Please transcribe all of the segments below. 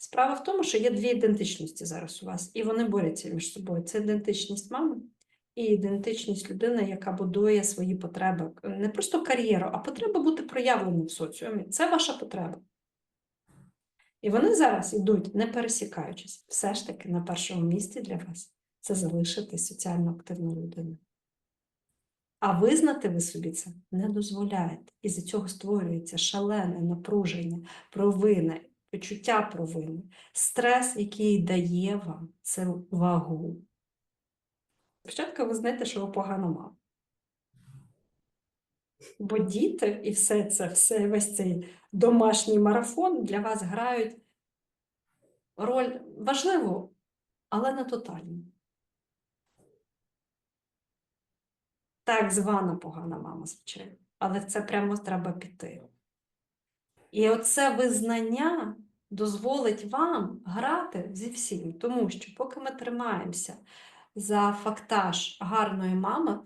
Справа в тому, що є дві ідентичності зараз у вас, і вони борються між собою. Це ідентичність мами і ідентичність людини, яка будує свої потреби. Не просто кар'єру, а потреба бути проявленим в соціумі. Це ваша потреба. І вони зараз йдуть, не пересікаючись. Все ж таки на першому місці для вас це залишити соціально активну людину. А визнати ви собі це не дозволяєте. І за цього створюється шалене напруження, провини, почуття провини, стрес, який дає вам цю вагу. Спочатку ви знаєте, що ви погана мама. Бо діти і все це, все, весь цей домашній марафон для вас грають роль важливу, але не тотальну. Так звана погана мама, звичайно, але це прямо треба піти. І оце визнання дозволить вам грати зі всім, тому що поки ми тримаємося за фактаж гарної мами,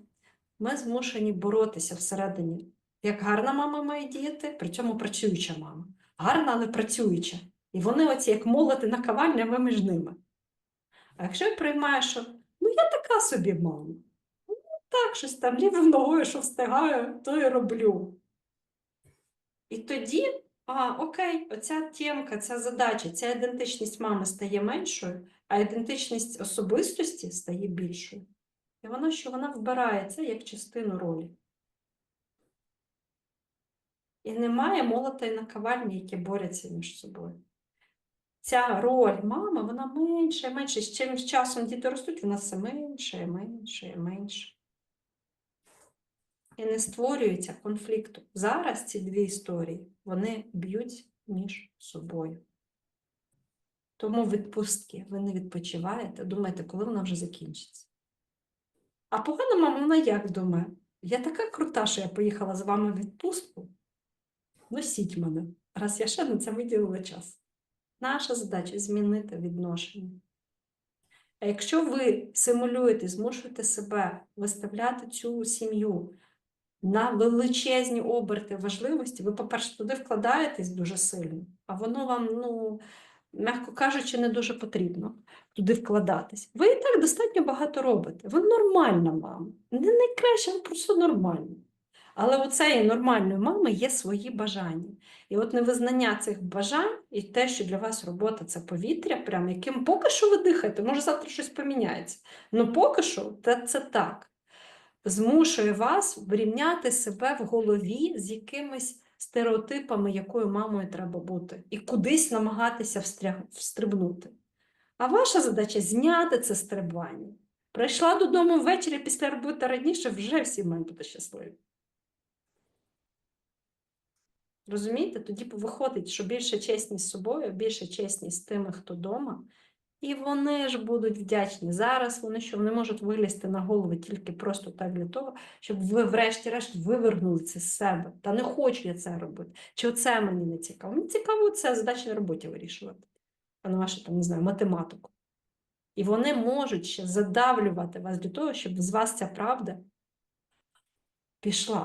ми змушені боротися всередині. Як гарна мама має діяти, при цьому працююча мама. Гарна, але працююча. І вони оці як молоти на кавальня, між ними. А якщо я приймаю, що ну я така собі мама, ну так, щось там лівою ногою, що встигаю, то і роблю. І тоді, а, окей, оця тємка, ця задача, ця ідентичність мами стає меншою, а ідентичність особистості стає більшою. І воно, що вона вбирає це як частину ролі. І немає молота і наковальні, які борються між собою. Ця роль мами, вона менша і менша. З чим з часом діти ростуть, вона все менше і менше і менше. І не створюється конфлікту. Зараз ці дві історії вони б'ють між собою. Тому відпустки ви не відпочиваєте, думаєте, коли вона вже закінчиться. А погана мама, вона як думає? Я така крута, що я поїхала з вами в відпустку. Носіть мене, раз я ще на це виділила час. Наша задача змінити відношення. А якщо ви симулюєте, змушуєте себе виставляти цю сім'ю на величезні оберти важливості, ви, по-перше, туди вкладаєтесь дуже сильно, а воно вам, ну, м'яко кажучи, не дуже потрібно туди вкладатись. Ви і так достатньо багато робите. Ви нормальна мама. Не найкраща, ви просто нормальна. Але у цієї нормальної мами є свої бажання. І от невизнання цих бажань і те, що для вас робота це повітря, прям яким поки що ви дихаєте, може завтра щось поміняється. Ну поки що це, це так. Змушує вас врівняти себе в голові з якимись стереотипами, якою мамою треба бути, і кудись намагатися встря- встрибнути. А ваша задача зняти це стрибання. Прийшла додому ввечері після роботи раніше, вже всі мають бути щасливі. Розумієте? Тоді виходить, що більше чесність з собою, більше чесність з тими, хто вдома. І вони ж будуть вдячні. Зараз вони що вони можуть вилізти на голову тільки просто так для того, щоб ви, врешті-решт, вивернули це з себе. Та не хочу я це робити. Чи оце мені не цікаво? Мені цікаво це задачі на роботі вирішувати, а не вашу там, не знаю, математику. І вони можуть ще задавлювати вас для того, щоб з вас ця правда пішла.